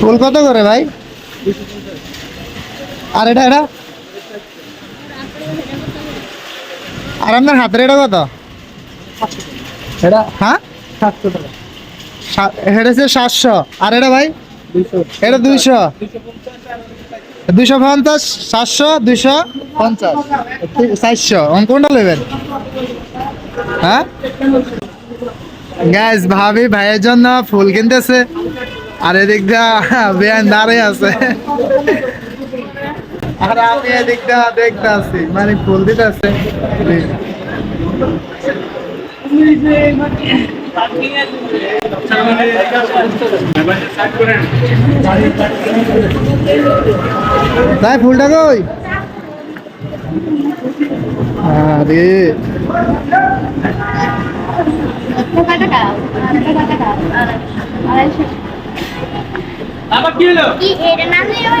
ফুল কত করে ভাই? আর এটা এটা? আর আপনার হাতের এটা কত? এটা? হ্যাঁ? সাতশো এটা হচ্ছে সাতশো। আর এটা ভাই? এটা দুইশো। দুইশো পঞ্চাশ, সাতশো, দুইশো পঞ্চাশ। চারশো। কোনটা নেবেন? হ্যাঁ? গ্যাস ভাবি ভাইয়ের জন্য ফুল কিনতেছে। আর এদিক দিয়ে বেয়ান দাঁড়িয়ে আছে। আর আমি এদিক দিয়ে দেখতে মানে ফুল দিতে আছে তাই ফুলটা কই? আরে। আবার কি হলো? কি এর নামই ওই